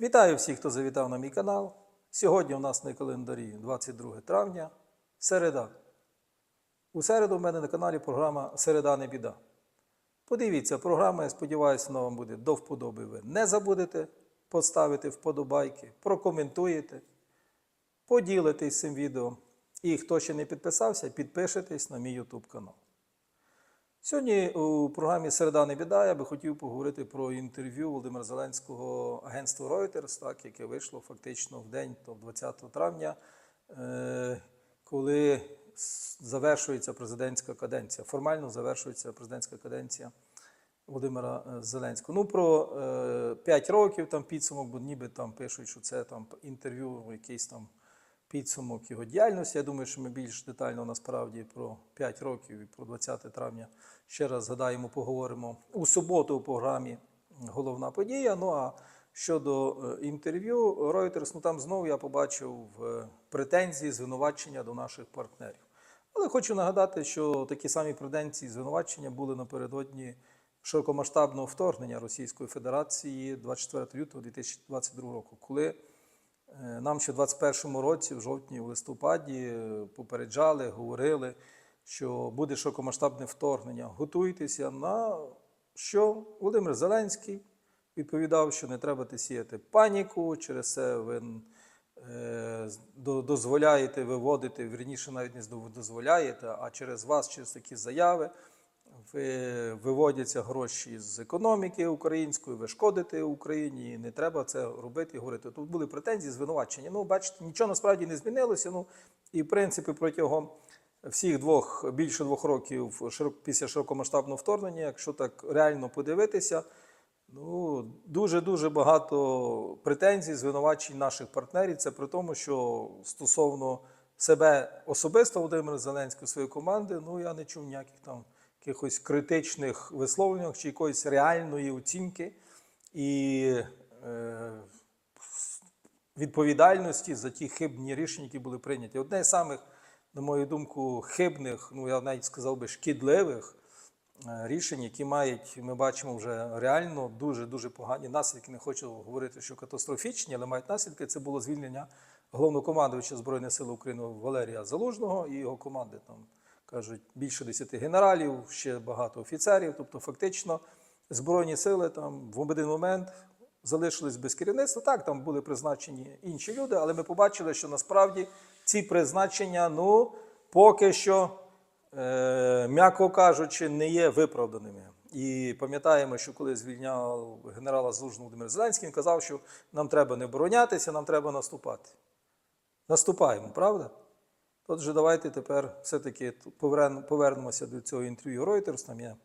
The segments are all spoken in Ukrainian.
Вітаю всіх, хто завітав на мій канал. Сьогодні у нас на календарі 22 травня, середа. У середу в мене на каналі програма Середа не біда. Подивіться програму, я сподіваюся, вона вам буде до вподоби. Ви не забудете поставити вподобайки, прокоментуєте, поділитесь цим відео. І хто ще не підписався, підпишитесь на мій YouTube канал. Сьогодні у програмі Середа не біда я би хотів поговорити про інтерв'ю Володимира Зеленського агентству Reuters, так, яке вийшло фактично в день, то 20 травня, е, коли завершується президентська каденція. Формально завершується президентська каденція Володимира е, Зеленського. Ну, про е, 5 років там підсумок, бо ніби там пишуть, що це там інтерв'ю, якийсь там підсумок його діяльності. Я думаю, що ми більш детально насправді про 5 років і про 20 травня ще раз згадаємо, поговоримо у суботу у програмі Головна подія. Ну а щодо е, інтерв'ю Reuters, ну там знову я побачив е, претензії, звинувачення до наших партнерів. Але хочу нагадати, що такі самі претензії, звинувачення були напередодні широкомасштабного вторгнення Російської Федерації 24 лютого 2022 року, коли Нам ще в 21-му році, в жовтні, в листопаді, е, попереджали, говорили, що буде широкомасштабне вторгнення. Готуйтеся на що Володимир Зеленський відповідав, що не треба сіяти паніку, через це ви е, дозволяєте виводити, вірніше навіть не дозволяєте, а через вас, через такі заяви, ви, виводяться гроші з економіки української, ви шкодите Україні, і не треба це робити і говорити. Тут були претензії, звинувачення. Ну, бачите, нічого насправді не змінилося. Ну, і в принципі, протягом всіх двох більше двох років широко- після широкомасштабного вторгнення, якщо так реально подивитися, ну дуже дуже багато претензій, звинувачень наших партнерів. Це при тому, що стосовно себе особисто Володимира Зеленського своєї команди, ну я не чув ніяких там якихось критичних висловлень чи якоїсь реальної оцінки і е, відповідальності за ті хибні рішення, які були прийняті. Одне з самих, на мою думку, хибних, ну я навіть сказав би шкідливих е, рішень, які мають, ми бачимо вже реально дуже дуже погані наслідки. Не хочу говорити, що катастрофічні, але мають наслідки. Це було звільнення головнокомандувача Збройних сил України Валерія Залужного і його команди. Там кажуть більше 10 генералів, ще багато офіцерів. Тобто, фактично, збройні сили там в один момент залишились без керівництва. Так, там були призначені інші люди, але ми побачили, що насправді ці призначення, ну, поки що, е, м'яко кажучи, не є виправданими. І пам'ятаємо, що коли звільняв генерала Залужного Володимир Зеленський, він казав, що нам треба не оборонятися, нам треба наступати. Наступаємо, правда? Отже, давайте тепер все-таки повернемося до цього інтерв'ю Reuters. Там є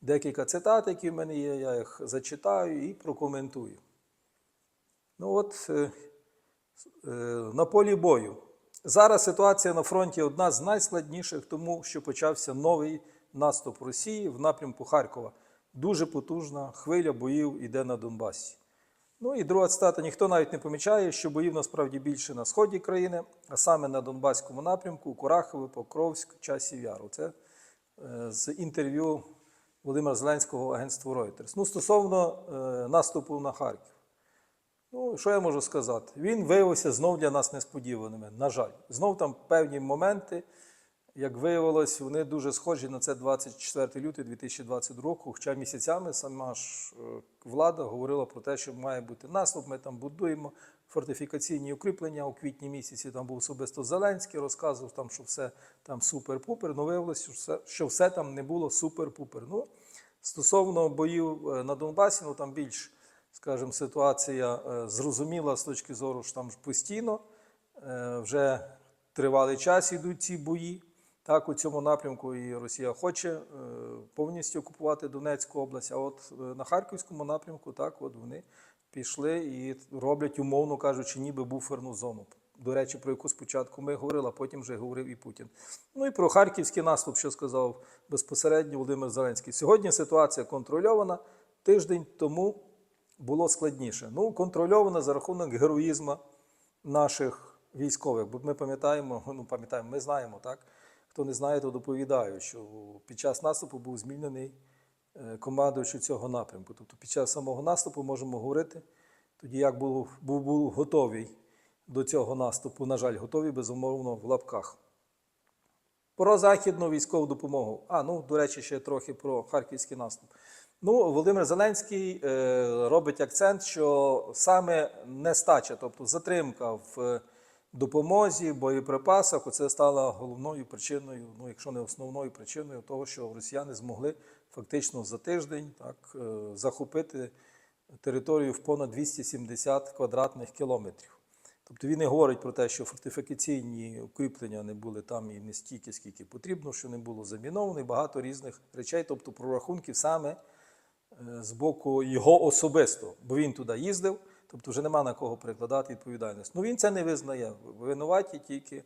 декілька цитат, які в мене є, я їх зачитаю і прокоментую. Ну от е, е, на полі бою. Зараз ситуація на фронті одна з найскладніших, тому що почався новий наступ Росії в напрямку Харкова. Дуже потужна хвиля боїв іде на Донбасі. Ну і друга цитата. Ніхто навіть не помічає, що боїв насправді більше на сході країни, а саме на Донбаському напрямку, Курахове, Покровськ, Часів Яру. Це е, з інтерв'ю Володимира Зеленського агентству Reuters. Ну, стосовно е, наступу на Харків. Ну, що я можу сказати? Він виявився знов для нас несподіваними. На жаль, знов там певні моменти, як виявилось, вони дуже схожі на це 24 лютого 2022 року. Хоча місяцями сама ж е, влада говорила про те, що має бути наступ. Ми там будуємо фортифікаційні укріплення. У квітні місяці там був особисто Зеленський, розказував там, що все там супер-пупер. Ну, виявилося, що все, що все там не було супер-пупер. Ну, стосовно боїв е, на Донбасі, ну там більш скажімо, ситуація е, зрозуміла з точки зору, що там ж постійно вже тривалий час йдуть ці бої. Так, у цьому напрямку і Росія хоче е, повністю окупувати Донецьку область. А от е, на Харківському напрямку, так, от вони пішли і роблять, умовно кажучи, ніби буферну зону. До речі, про яку спочатку ми говорили, а потім вже говорив і Путін. Ну і про харківський наступ, що сказав безпосередньо Володимир Зеленський. Сьогодні ситуація контрольована. Тиждень тому було складніше. Ну, контрольована за рахунок героїзму наших військових. Бо ми пам'ятаємо, ну пам'ятаємо, ми знаємо, так? Хто не знає, то доповідаю, що під час наступу був змінений е, командуючий цього напрямку. Тобто під час самого наступу можемо говорити, тоді як був, був, був готовий до цього наступу, на жаль, готовий, безумовно, в лапках. Про західну військову допомогу. А, ну, до речі, ще трохи про харківський наступ. Ну, Володимир Зеленський е, робить акцент, що саме нестача, тобто затримка в допомозі, боєприпасах, це стало головною причиною, ну, якщо не основною причиною того, що росіяни змогли фактично за тиждень так, е, захопити територію в понад 270 квадратних кілометрів. Тобто він не говорить про те, що фортифікаційні укріплення не були там і не стільки, скільки потрібно, що не було заміновано, багато різних речей, тобто прорахунків саме е, з боку його особисто, бо він туди їздив, тобто вже нема на кого перекладати відповідальність. Ну він це не визнає. Винуваті тільки,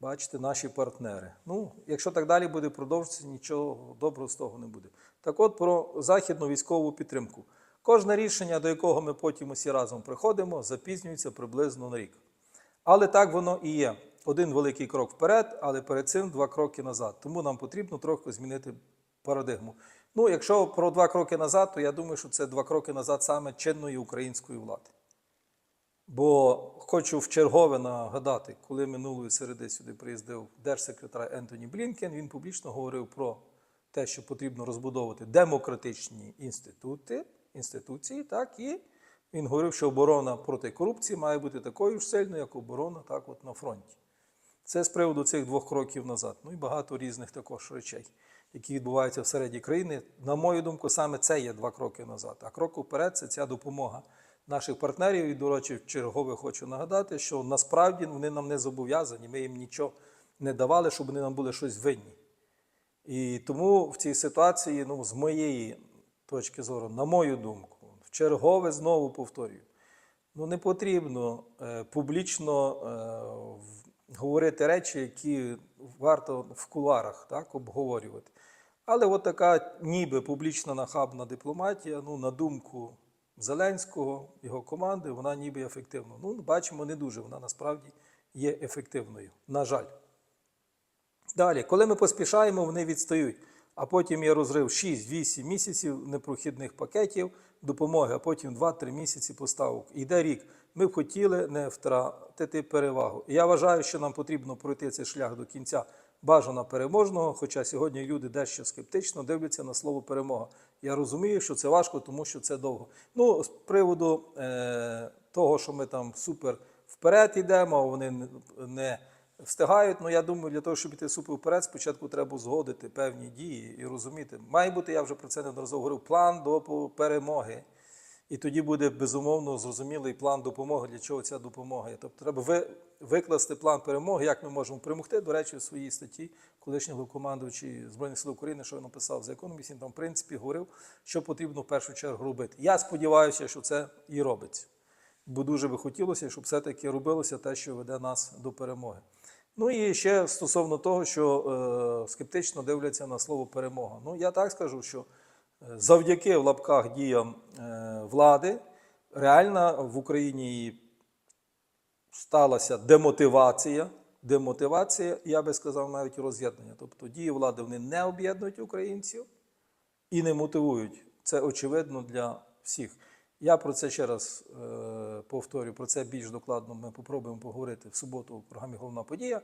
бачите, наші партнери. Ну, якщо так далі буде продовжуватися, нічого доброго з того не буде. Так от про західну військову підтримку. Кожне рішення, до якого ми потім усі разом приходимо, запізнюється приблизно на рік. Але так воно і є. Один великий крок вперед, але перед цим два кроки назад. Тому нам потрібно трохи змінити парадигму. Ну, якщо про два кроки назад, то я думаю, що це два кроки назад саме чинної української влади. Бо хочу вчергове нагадати, коли минулої середи сюди приїздив держсекретар Ентоні Блінкен, він публічно говорив про те, що потрібно розбудовувати демократичні інститути, інституції, так, і він говорив, що оборона проти корупції має бути такою ж сильною, як оборона так от на фронті. Це з приводу цих двох кроків назад. Ну і багато різних також речей, які відбуваються всередині країни. На мою думку, саме це є два кроки назад. А крок вперед це ця допомога наших партнерів. І, до речі, чергове хочу нагадати, що насправді вони нам не зобов'язані, ми їм нічого не давали, щоб вони нам були щось винні. І тому в цій ситуації, ну, з моєї точки зору, на мою думку, в чергове знову повторюю, ну не потрібно е, публічно е, говорити речі, які варто в куларах так, обговорювати. Але от така ніби публічна нахабна дипломатія, ну, на думку Зеленського, його команди, вона ніби ефективна. Ну, бачимо, не дуже, вона насправді є ефективною. На жаль. Далі, коли ми поспішаємо, вони відстають. А потім є розрив 6-8 місяців непрохідних пакетів допомоги, а потім 2-3 місяці поставок. Йде рік. Ми б хотіли не втратити перевагу. Я вважаю, що нам потрібно пройти цей шлях до кінця бажано переможного, хоча сьогодні люди дещо скептично дивляться на слово перемога. Я розумію, що це важко, тому що це довго. Ну, з приводу е, того, що ми там супер вперед йдемо, вони не- встигають. Ну я думаю, для того, щоб іти супер вперед, спочатку треба узгодити певні дії і розуміти. Має бути, я вже про це неодноразово говорив, план до перемоги. І тоді буде безумовно зрозумілий план допомоги, для чого ця допомога. Тобто треба ви, викласти план перемоги, як ми можемо перемогти. До речі, в своїй статті колишній головкомандуючий Збройних сил України, що він написав за економіст, він там в принципі говорив, що потрібно в першу чергу робити. Я сподіваюся, що це і робиться. Бо дуже би хотілося, щоб все-таки робилося те, що веде нас до перемоги. Ну і ще стосовно того, що е, скептично дивляться на слово перемога. Ну, я так скажу, що е, завдяки в лапках діям е, влади реально в Україні сталася демотивація. Демотивація, я би сказав, навіть роз'єднання. Тобто дії влади вони не об'єднують українців і не мотивують. Це очевидно для всіх. Я про це ще раз е, повторю, про це більш докладно ми попробуємо поговорити в суботу у програмі Головна подія.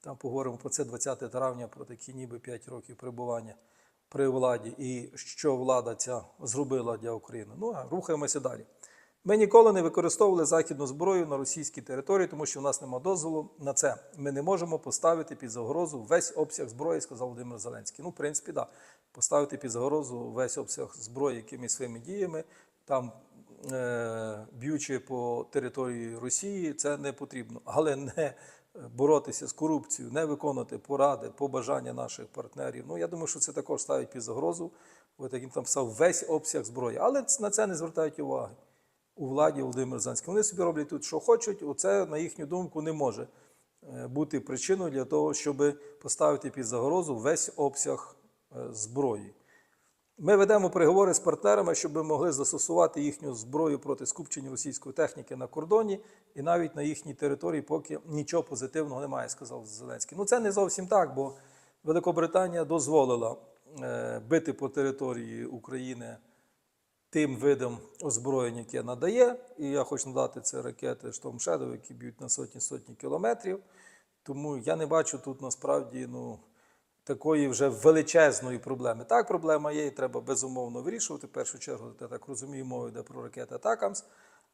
Там поговоримо про це 20 травня, про такі ніби 5 років перебування при владі і що влада ця зробила для України. Ну а рухаємося далі. Ми ніколи не використовували західну зброю на російській території, тому що в нас немає дозволу на це. Ми не можемо поставити під загрозу весь обсяг зброї, сказав Володимир Зеленський. Ну, в принципі, так. Да. Поставити під загрозу весь обсяг зброї якимись своїми діями, там е, б'ючи по території Росії, це не потрібно. Але не боротися з корупцією, не виконувати поради, побажання наших партнерів. Ну, я думаю, що це також ставить під загрозу. От як він там писав весь обсяг зброї. Але на це не звертають уваги у владі Володимир Зеленський. Вони собі роблять тут, що хочуть. Оце, на їхню думку, не може е, бути причиною для того, щоб поставити під загрозу весь обсяг е, зброї. Ми ведемо переговори з партнерами, щоб ми могли застосувати їхню зброю проти скупчення російської техніки на кордоні і навіть на їхній території, поки нічого позитивного немає, сказав Зеленський. Ну це не зовсім так, бо Великобританія дозволила е, бити по території України тим видам озброєння, яке надає. І я хочу надати це ракети Storm Shadow, які б'ють на сотні сотні кілометрів. Тому я не бачу тут насправді ну, такої вже величезної проблеми. Так, проблема є, і треба безумовно вирішувати. В першу чергу, я так розумію, мова йде про ракети Атакамс.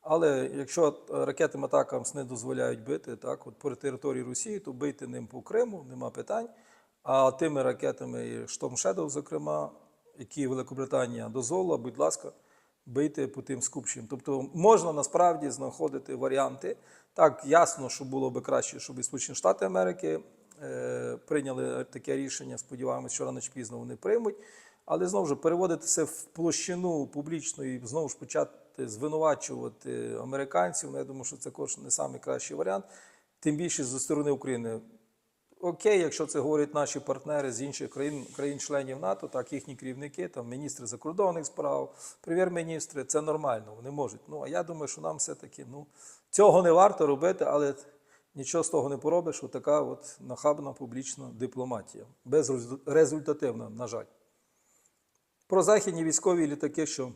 Але якщо ракетами Атакамс не дозволяють бити так, от по території Росії, то бийте ним по Криму, нема питань. А тими ракетами і Storm Shadow, зокрема, які Великобританія дозволила, будь ласка, бийте по тим скупчим. Тобто можна насправді знаходити варіанти. Так, ясно, що було би краще, щоб і Сполучені Штати Америки е, прийняли таке рішення. Сподіваємось, що рано чи пізно вони приймуть. Але знову ж переводити це в площину публічну і знову ж почати звинувачувати американців. Ну, я думаю, що це також не найкращий варіант. Тим більше зі сторони України. Окей, якщо це говорять наші партнери з інших країн, країн-членів НАТО, так їхні керівники, там міністри закордонних справ, прем'єр-міністри, це нормально, вони можуть. Ну а я думаю, що нам все-таки ну, цього не варто робити, але нічого з того не поробиш. що така от нахабна публічна дипломатія, безрезультативна, на жаль. Про західні військові літаки, що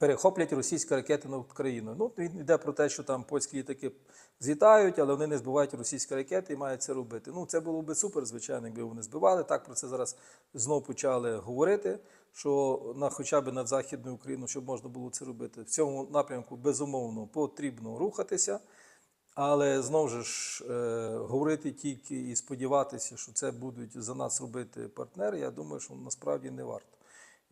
перехоплять російські ракети над Україною. Ну, він йде про те, що там польські літаки злітають, але вони не збивають російські ракети і мають це робити. Ну, це було б супер, звичайно, якби вони збивали. Так про це зараз знову почали говорити. Що на хоча б над Західною Україною, щоб можна було це робити. В цьому напрямку безумовно потрібно рухатися, але знову ж е, говорити тільки і сподіватися, що це будуть за нас робити партнери. Я думаю, що насправді не варто.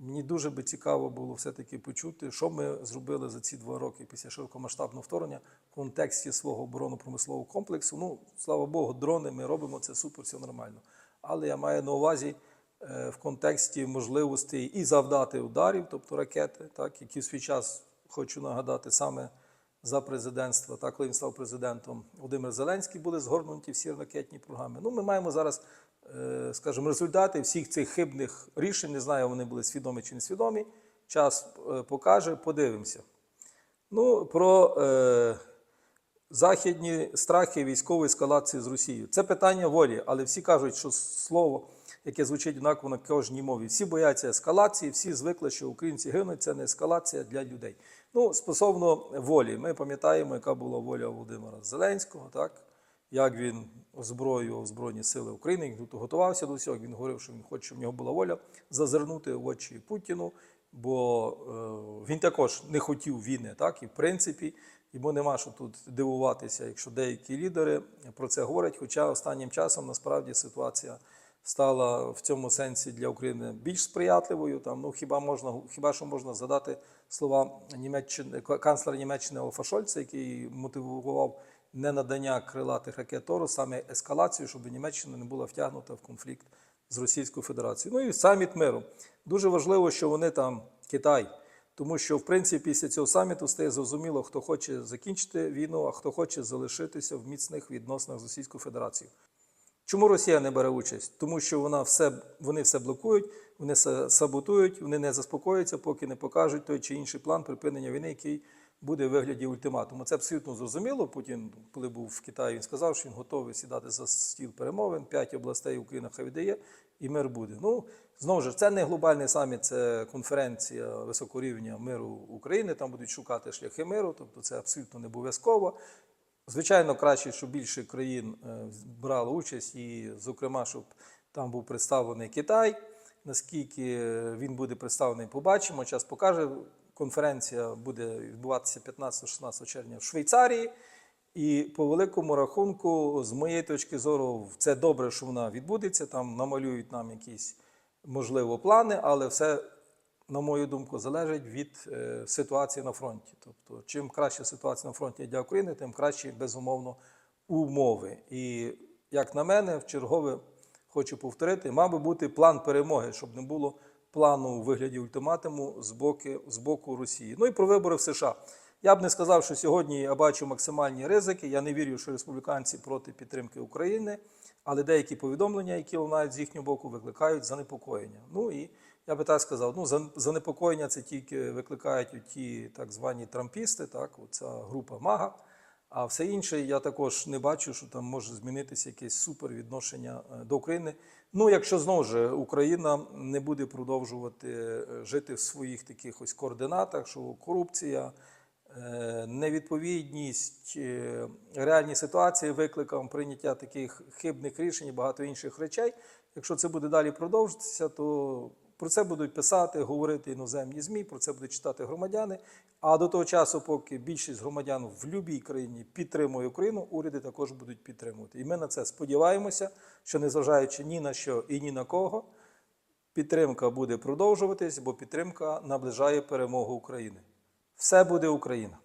Мені дуже би цікаво було все-таки почути, що ми зробили за ці два роки після широкомасштабного вторгнення в контексті свого оборонно-промислового комплексу. Ну, слава Богу, дрони ми робимо це супер, все нормально. Але я маю на увазі е, в контексті можливостей і завдати ударів, тобто ракети, так, які в свій час хочу нагадати саме за президентства, так, коли він став президентом, Володимир Зеленський були згорнуті всі ракетні програми. Ну, ми маємо зараз скажімо, результати всіх цих хибних рішень. Не знаю, вони були свідомі чи несвідомі. Час е, покаже, подивимося. Ну, про е, західні страхи військової ескалації з Росією. Це питання волі, але всі кажуть, що слово, яке звучить однаково на кожній мові, всі бояться ескалації, всі звикли, що українці гинуть, це не ескалація для людей. Ну, стосовно волі, ми пам'ятаємо, яка була воля Володимира Зеленського, так? Як він озброював Збройні Сили України, він готувався до всього. Він говорив, що він хоче, щоб в нього була воля зазирнути в очі Путіну, бо е, він також не хотів війни, так і в принципі. Йому нема що тут дивуватися, якщо деякі лідери про це говорять. Хоча останнім часом насправді ситуація стала в цьому сенсі для України більш сприятливою. Там ну хіба можна, хіба що можна згадати слова Німеччини канцлера Німеччини Олафа Шольца, який мотивував не надання крилатих ракет Тору, саме ескалацію, щоб Німеччина не була втягнута в конфлікт з Російською Федерацією. Ну і саміт миру. Дуже важливо, що вони там Китай. Тому що, в принципі, після цього саміту стає зрозуміло, хто хоче закінчити війну, а хто хоче залишитися в міцних відносинах з Російською Федерацією. Чому Росія не бере участь? Тому що вона все, вони все блокують, вони все саботують, вони не заспокоюються, поки не покажуть той чи інший план припинення війни, який буде в вигляді ультиматуму. Це абсолютно зрозуміло. Путін, коли був в Китаї, він сказав, що він готовий сідати за стіл перемовин, п'ять областей Україна хай віддає, і мир буде. Ну, знову ж, це не глобальний саміт, це конференція високого рівня миру України. Там будуть шукати шляхи миру, тобто це абсолютно не обов'язково. Звичайно, краще, щоб більше країн е, брало участь, і, зокрема, щоб там був представлений Китай. Наскільки він буде представлений, побачимо. Час покаже. Конференція буде відбуватися 15-16 червня в Швейцарії. І по великому рахунку, з моєї точки зору, це добре, що вона відбудеться. Там намалюють нам якісь можливо плани, але все, на мою думку, залежить від е, ситуації на фронті. Тобто, чим краща ситуація на фронті для України, тим кращі, безумовно, умови. І як на мене, в чергове хочу повторити, мав би бути план перемоги, щоб не було плану у вигляді ультиматуму з боку, з боку Росії. Ну і про вибори в США. Я б не сказав, що сьогодні я бачу максимальні ризики. Я не вірю, що республіканці проти підтримки України, але деякі повідомлення, які лунають з їхнього боку, викликають занепокоєння. Ну і я би так сказав, ну занепокоєння це тільки викликають ті так звані трампісти, так, ця група МАГА. А все інше я також не бачу, що там може змінитися якесь супер відношення е, до України. Ну, якщо знову ж Україна не буде продовжувати е, жити в своїх таких ось координатах, що корупція, е, невідповідність реальній ситуації, викликам прийняття таких хибних рішень і багато інших речей. Якщо це буде далі продовжуватися, то про це будуть писати, говорити іноземні ЗМІ, про це будуть читати громадяни. А до того часу, поки більшість громадян в будь-якій країні підтримує Україну, уряди також будуть підтримувати. І ми на це сподіваємося, що незважаючи ні на що і ні на кого, підтримка буде продовжуватись, бо підтримка наближає перемогу України. Все буде Україна.